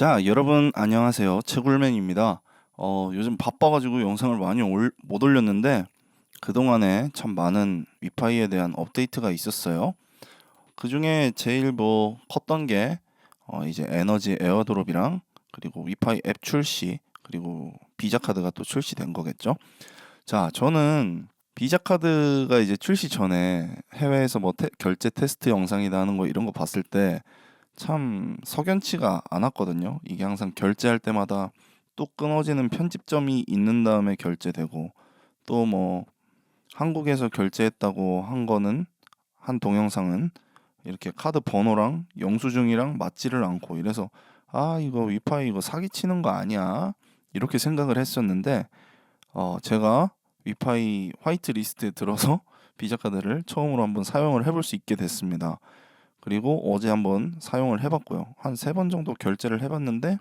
자, 여러분 안녕하세요. 채굴맨입니다. 어, 요즘 바빠가지고 영상을 많이 올, 못 올렸는데 그동안에 참 많은 위파이에 대한 업데이트가 있었어요. 그 중에 제일 뭐 컸던 게 어, 이제 에너지 에어드롭이랑 그리고 위파이 앱 출시 그리고 비자 카드가 또 출시된 거겠죠. 자, 저는 비자 카드가 이제 출시 전에 해외에서 뭐 테- 결제 테스트 영상이다 하는 거 이런 거 봤을 때 참 석연치가 않았거든요. 이게 항상 결제할 때마다 또 끊어지는 편집점이 있는 다음에 결제되고 또 뭐 한국에서 결제했다고 한 거는 한 동영상은 이렇게 카드 번호랑 영수증이랑 맞지를 않고 이래서 아 이거 위파이 이거 사기치는 거 아니야 이렇게 생각을 했었는데 어 제가 위파이 화이트 리스트에 들어서 비자 카드를 처음으로 한번 사용을 해볼 수 있게 됐습니다. 그리고 어제 한번 사용을 해봤고요. 한 세 번 정도 결제를 해봤는데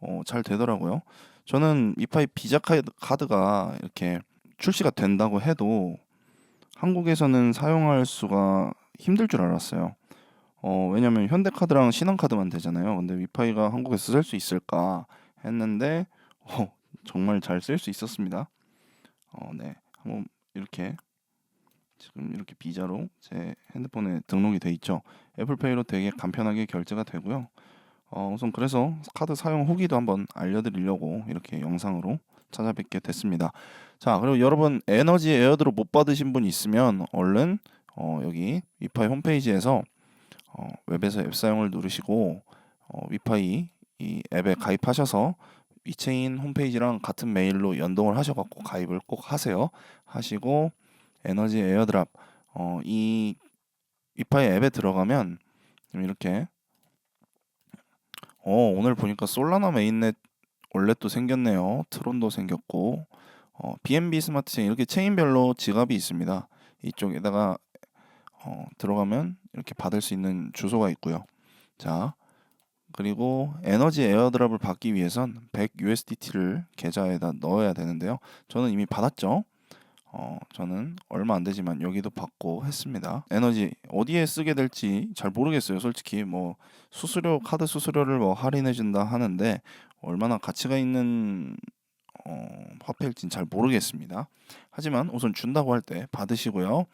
어, 잘 되더라고요. 저는 위파이 비자 카드- 카드가 이렇게 출시가 된다고 해도 한국에서는 사용할 수가 힘들 줄 알았어요. 어, 왜냐면 현대카드랑 신한카드만 되잖아요. 근데 위파이가 한국에서 쓸 수 있을까 했는데 어, 정말 잘 쓸 수 있었습니다. 어, 네. 한번 이렇게 지금 이렇게 비자로 제 핸드폰에 등록이 돼 있죠. 애플페이로 되게 간편하게 결제가 되고요. 어, 우선 그래서 카드 사용 후기도 한번 알려드리려고 이렇게 영상으로 찾아뵙게 됐습니다. 자, 그리고 여러분 에너지 에어드롭 못 받으신 분 있으면 얼른 어, 여기 위파이 홈페이지에서 어, 웹에서 앱 사용을 누르시고 어, 위파이 이 앱에 가입하셔서 위체인 홈페이지랑 같은 메일로 연동을 하셔갖고 가입을 꼭 하세요. 하시고 에너지 에어드랍 어, 이 위파이 앱에 들어가면 좀 이렇게 어, 오늘 보니까 솔라나 메인넷 월렛도 생겼네요. 트론도 생겼고 어, BNB 스마트 체인 이렇게 체인별로 지갑이 있습니다. 이쪽에다가 어, 들어가면 이렇게 받을 수 있는 주소가 있고요. 자, 그리고 에너지 에어드랍을 받기 위해선 100 USDT를 계좌에다 넣어야 되는데요. 저는 이미 받았죠. 어, 저는 얼마 안 되지만 여기도 받고 했습니다. 에너지 어디에 쓰게 될지 잘 모르겠어요. 솔직히 뭐 수수료 카드 수수료를 뭐 할인해 준다 하는데 얼마나 가치가 있는 어, 화폐일진 잘 모르겠습니다. 하지만 우선 준다고 할 때 받으시고요.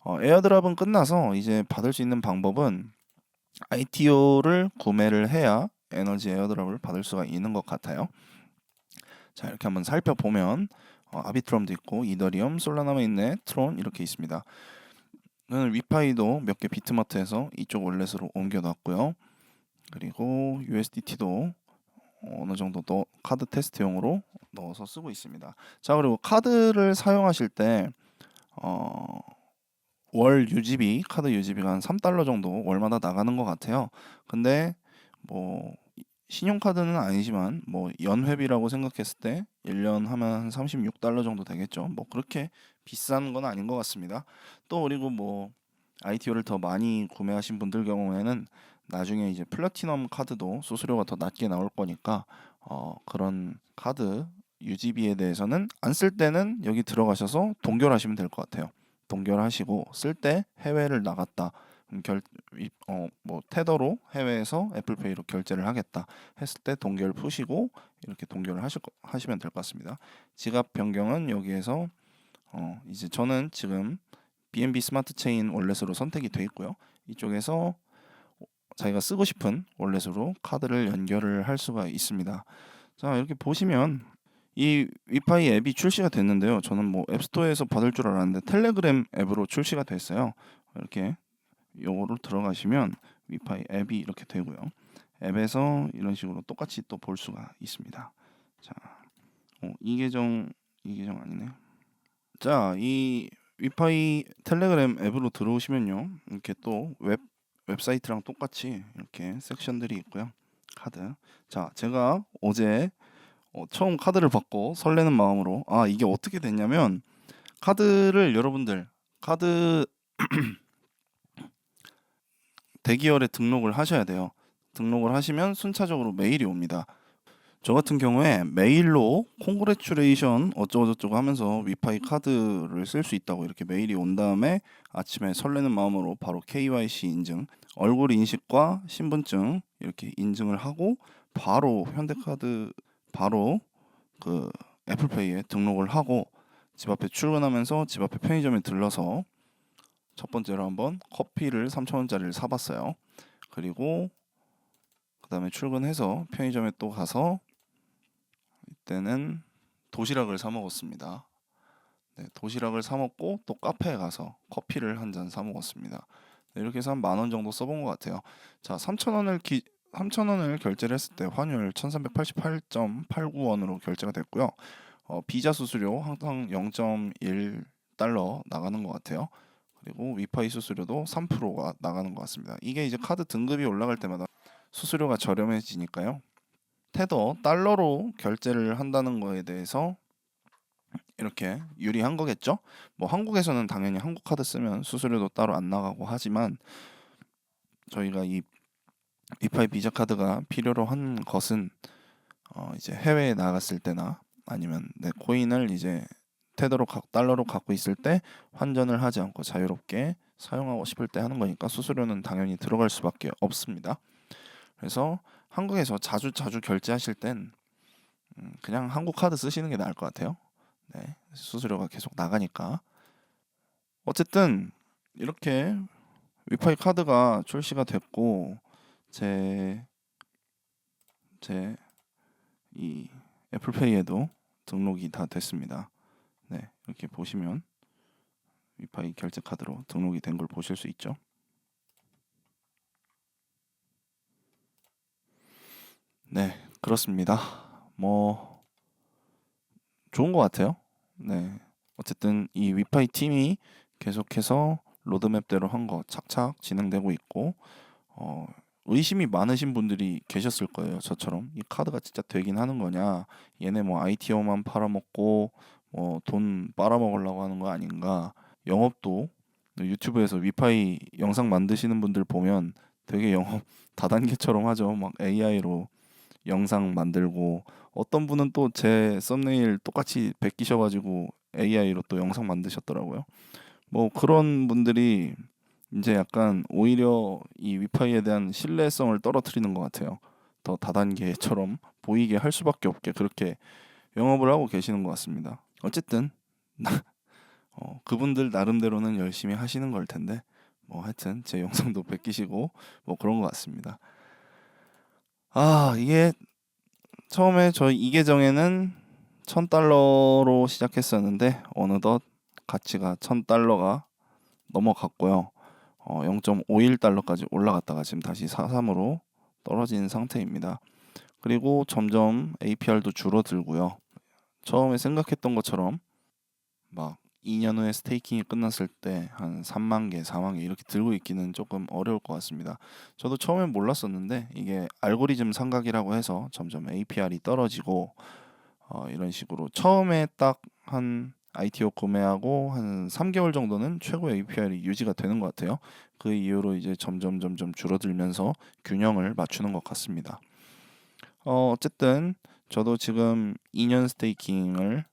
어, 에어드랍은 끝나서 이제 받을 수 있는 방법은 ITO를 구매를 해야 에너지 에어드랍을 받을 수가 있는 것 같아요. 자 이렇게 한번 살펴보면 어, 아비트럼도 있고 이더리움, 솔라나에 있네, 트론 이렇게 있습니다. 위파이도 몇 개 비트마트에서 이쪽 월렛으로 옮겨놨고요. 그리고 USDT도 어느 정도 넣, 카드 테스트용으로 넣어서 쓰고 있습니다. 자 그리고 카드를 사용하실 때 어, 월 유지비 카드 유지비가 한 3달러 정도 월마다 나가는 것 같아요. 근데 뭐 신용카드는 아니지만 뭐 연회비라고 생각했을 때 1년 하면 한 36달러 정도 되겠죠. 뭐 그렇게 비싼 건 아닌 것 같습니다. 또 그리고 뭐 ITO를 더 많이 구매하신 분들 경우에는 나중에 이제 플래티넘 카드도 수수료가 더 낮게 나올 거니까 어 그런 카드 유지비에 대해서는 안 쓸 때는 여기 들어가셔서 동결하시면 될 것 같아요. 동결하시고 쓸 때 해외를 나갔다. 음, 결, 이- 어, 뭐 테더로 해외에서 애플페이로 결제를 하겠다 했을 때 동결 푸시고 이렇게 동결을 하실 거, 하시면 될 것 같습니다. 지갑 변경은 여기에서 어, 이제 저는 지금 BNB 스마트 체인 월렛으로 선택이 돼 있고요. 이쪽에서 자기가 쓰고 싶은 월렛으로 카드를 연결을 할 수가 있습니다. 자 이렇게 보시면 이 위파이 앱이 출시가 됐는데요. 저는 뭐 앱스토어에서 받을 줄 알았는데 텔레그램 앱으로 출시가 됐어요. 이렇게 요거를 들어가시면 위파이 앱이 이렇게 되고요. 앱에서 이런 식으로 똑같이 또 볼 수가 있습니다. 자, 어, 이 계정 이 계정 아니네요. 자, 이 위파이 텔레그램 앱으로 들어오시면요. 이렇게 또 웹 웹사이트랑 똑같이 이렇게 섹션들이 있고요. 카드. 자, 제가 어제 어, 처음 카드를 받고 설레는 마음으로 아 이게 어떻게 됐냐면 카드를 여러분들 카드 대기열에 등록을 하셔야 돼요. 등록을 하시면 순차적으로 메일이 옵니다. 저 같은 경우에 메일로 콩그레츄레이션 어쩌고저쩌고 하면서 위파이 카드를 쓸 수 있다고 이렇게 메일이 온 다음에 아침에 설레는 마음으로 바로 KYC 인증, 얼굴 인식과 신분증 이렇게 인증을 하고 바로 현대카드 바로 그 애플페이에 등록을 하고 집 앞에 출근하면서 집 앞에 편의점에 들러서 첫 번째로 한번 커피를 3,000원짜리를 사봤어요. 그리고 그 다음에 출근해서 편의점에 또 가서 이때는 도시락을 사 먹었습니다. 네, 도시락을 사 먹고 또 카페에 가서 커피를 한 잔 사 먹었습니다. 네, 이렇게 해서 한 만 원 정도 써본 것 같아요. 자, 3,000원을 기 3,000원을 결제를 했을 때 환율 1,388.89원으로 결제가 됐고요. 어, 비자 수수료 항상 0.1 달러 나가는 것 같아요. 그리고 위파이 수수료도 3%가 나가는 것 같습니다. 이게 이제 카드 등급이 올라갈 때마다 수수료가 저렴해지니까요. 테더 달러로 결제를 한다는 거에 대해서 이렇게 유리한 거겠죠? 뭐 한국에서는 당연히 한국 카드 쓰면 수수료도 따로 안 나가고 하지만 저희가 이 위파이 비자 카드가 필요로 한 것은 어 이제 해외에 나갔을 때나 아니면 내 코인을 이제 테더로 가, 달러로 갖고 있을 때 환전을 하지 않고 자유롭게 사용하고 싶을 때 하는 거니까 수수료는 당연히 들어갈 수밖에 없습니다. 그래서 한국에서 자주 자주 결제하실 땐 음, 그냥 한국 카드 쓰시는 게 나을 것 같아요. 네, 수수료가 계속 나가니까. 어쨌든 이렇게 위파이 카드가 출시가 됐고 제 제 이 애플페이에도 등록이 다 됐습니다. 네, 이렇게 보시면 위파이 결제 카드로 등록이 된 걸 보실 수 있죠. 네, 그렇습니다. 뭐 좋은 것 같아요. 네, 어쨌든 이 위파이 팀이 계속해서 로드맵대로 한 거 착착 진행되고 있고 어, 의심이 많으신 분들이 계셨을 거예요. 저처럼 이 카드가 진짜 되긴 하는 거냐? 얘네 뭐 ITO만 팔아먹고 뭐 돈 빨아먹으려고 하는 거 아닌가? 영업도 유튜브에서 위파이 영상 만드시는 분들 보면 되게 영업 다단계처럼 하죠. 막 AI로 영상 만들고 어떤 분은 또 제 썸네일 똑같이 베끼셔가지고 AI로 또 영상 만드셨더라고요. 뭐 그런 분들이 이제 약간 오히려 이 위파이에 대한 신뢰성을 떨어뜨리는 것 같아요. 더 다단계처럼 보이게 할 수밖에 없게 그렇게 영업을 하고 계시는 것 같습니다. 어쨌든 어, 그분들 나름대로는 열심히 하시는 걸 텐데 뭐 하여튼 제 영상도 베끼시고 뭐 그런 것 같습니다. 아 이게 처음에 저희 이 계정에는 천 달러로 시작했었는데 어느덧 가치가 천 달러가 넘어갔고요. 어, 0.51 달러까지 올라갔다가 지금 다시 43으로 떨어진 상태입니다. 그리고 점점 APR도 줄어들고요. 처음에 생각했던 것처럼 막 2년 후에 스테이킹이 끝났을 때 한 3만 개, 4만 개 이렇게 들고 있기는 조금 어려울 것 같습니다. 저도 처음엔 몰랐었는데 이게 알고리즘 삼각이라고 해서 점점 APR이 떨어지고 어, 이런 식으로 처음에 딱 한 ITO 구매하고 한 3개월 정도는 최고 APR이 유지가 되는 것 같아요. 그 이후로 이제 점점 점점 줄어들면서 균형을 맞추는 것 같습니다. 어, 어쨌든 저도 지금 2년 스테이킹을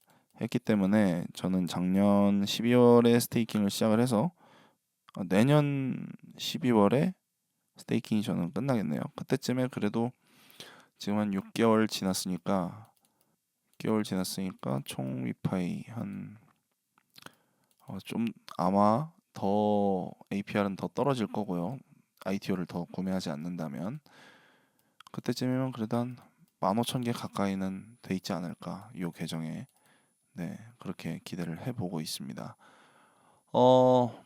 했기 때문에 저는 작년 12월에 스테이킹을 시작을 해서 어, 내년 12월에 스테이킹이 저는 끝나겠네요. 그때쯤에 그래도 지금 한 6개월 지났으니까 6개월 지났으니까 총 위파이 한좀 어, 아마 더 APR은 더 떨어질 거고요. ITO를 더 구매하지 않는다면 그때쯤이면 그래도 한 15,000개 가까이는 돼 있지 않을까 이 계정에 네 그렇게 기대를 해보고 있습니다. 어,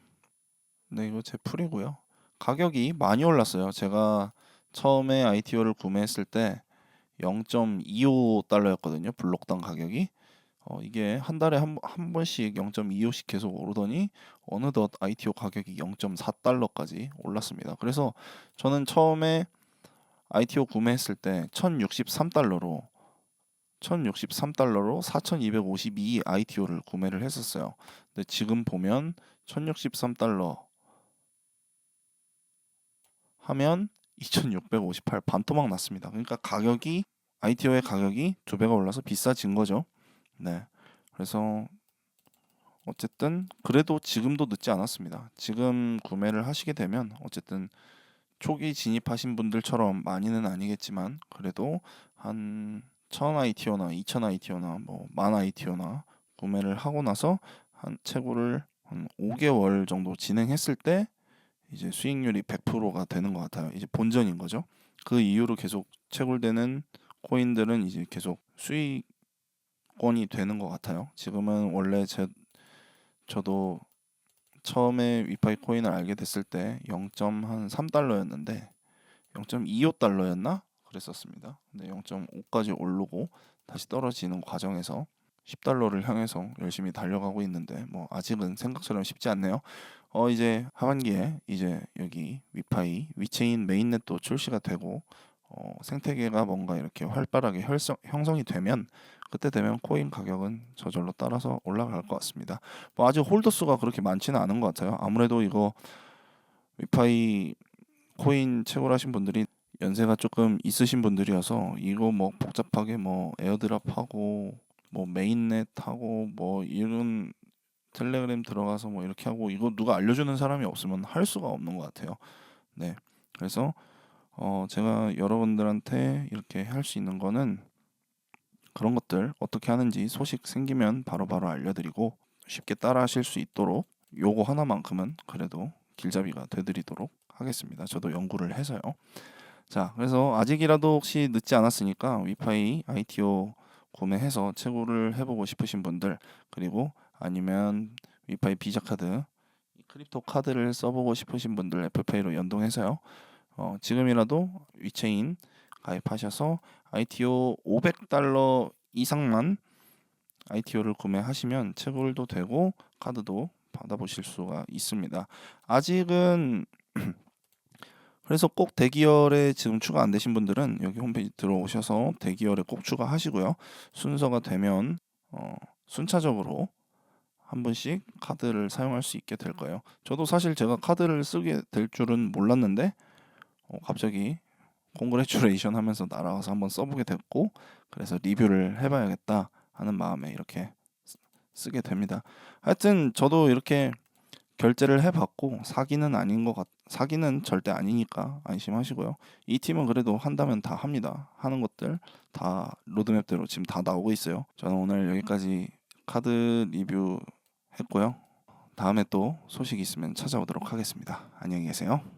네 이거 제 풀이고요. 가격이 많이 올랐어요. 제가 처음에 ITO를 구매했을 때 0.25 달러였거든요. 블록당 가격이. 어, 이게 한 달에 한, 한 번씩 0.25씩 계속 오르더니 어느덧 ITO 가격이 0.4달러까지 올랐습니다. 그래서 저는 처음에 ITO 구매했을 때 1063달러로 1063달러로 4252 ITO를 구매를 했었어요. 근데 지금 보면 1063달러 하면 2658 반토막 났습니다. 그러니까 가격이 ITO의 가격이 두 배가 올라서 비싸진 거죠. 네. 그래서 어쨌든 그래도 지금도 늦지 않았습니다. 지금 구매를 하시게 되면 어쨌든 초기 진입하신 분들처럼 많이는 아니겠지만 그래도 한 1000ITO나 2000ITO나 뭐만 ITO나 구매를 하고 나서 한 채굴을 한 5개월 정도 진행했을 때 이제 수익률이 100%가 되는 것 같아요. 이제 본전인 거죠. 그 이후로 계속 채굴되는 코인들은 이제 계속 수익권이 되는 것 같아요. 지금은 원래 제 저도 처음에 위파이 코인을 알게 됐을 때 0.3달러였는데 0.25달러였나 그랬었습니다. 근데 0.5까지 오르고 다시 떨어지는 과정에서 10달러를 향해서 열심히 달려가고 있는데 뭐 아직은 생각처럼 쉽지 않네요. 어 이제 하반기에 이제 여기 위파이 위체인 메인넷도 출시가 되고 어 생태계가 뭔가 이렇게 활발하게 혈성, 형성이 되면 그때 되면 코인 가격은 저절로 따라서 올라갈 것 같습니다. 뭐 아직 홀더 수가 그렇게 많지는 않은 것 같아요. 아무래도 이거 위파이 코인 채굴하신 분들이 연세가 조금 있으신 분들이어서 이거 뭐 복잡하게 뭐 에어드랍하고 뭐 메인넷 하고 뭐 이런 텔레그램 들어가서 뭐 이렇게 하고 이거 누가 알려주는 사람이 없으면 할 수가 없는 것 같아요. 네, 그래서 어 제가 여러분들한테 이렇게 할 수 있는 거는 그런 것들 어떻게 하는지 소식 생기면 바로 바로 알려드리고 쉽게 따라 하실 수 있도록 요거 하나만큼은 그래도 길잡이가 되드리도록 하겠습니다. 저도 연구를 해서요. 자, 그래서 아직이라도 혹시 늦지 않았으니까 위파이 ITO 구매해서 채굴을 해보고 싶으신 분들 그리고 아니면 위파이 비자 카드 크립토 카드를 써보고 싶으신 분들 애플페이로 연동해서요. 어, 지금이라도 위체인 가입하셔서 ITO 500달러 이상만 ITO를 구매하시면 채굴도 되고 카드도 받아보실 수가 있습니다. 아직은 그래서 꼭 대기열에 지금 추가 안 되신 분들은 여기 홈페이지 들어오셔서 대기열에 꼭 추가하시고요. 순서가 되면 어, 순차적으로 한 번씩 카드를 사용할 수 있게 될 거예요. 저도 사실 제가 카드를 쓰게 될 줄은 몰랐는데 어, 갑자기 공그레츄레이션 하면서 날아가서 한번 써보게 됐고 그래서 리뷰를 해봐야겠다 하는 마음에 이렇게 쓰게 됩니다. 하여튼 저도 이렇게 결제를 해봤고 사기는 아닌 것 같, 사기는 절대 아니니까 안심하시고요. 이 팀은 그래도 한다면 다 합니다. 하는 것들 다 로드맵대로 지금 다 나오고 있어요. 저는 오늘 여기까지 카드 리뷰 했고요. 다음에 또 소식 있으면 찾아오도록 하겠습니다. 안녕히 계세요.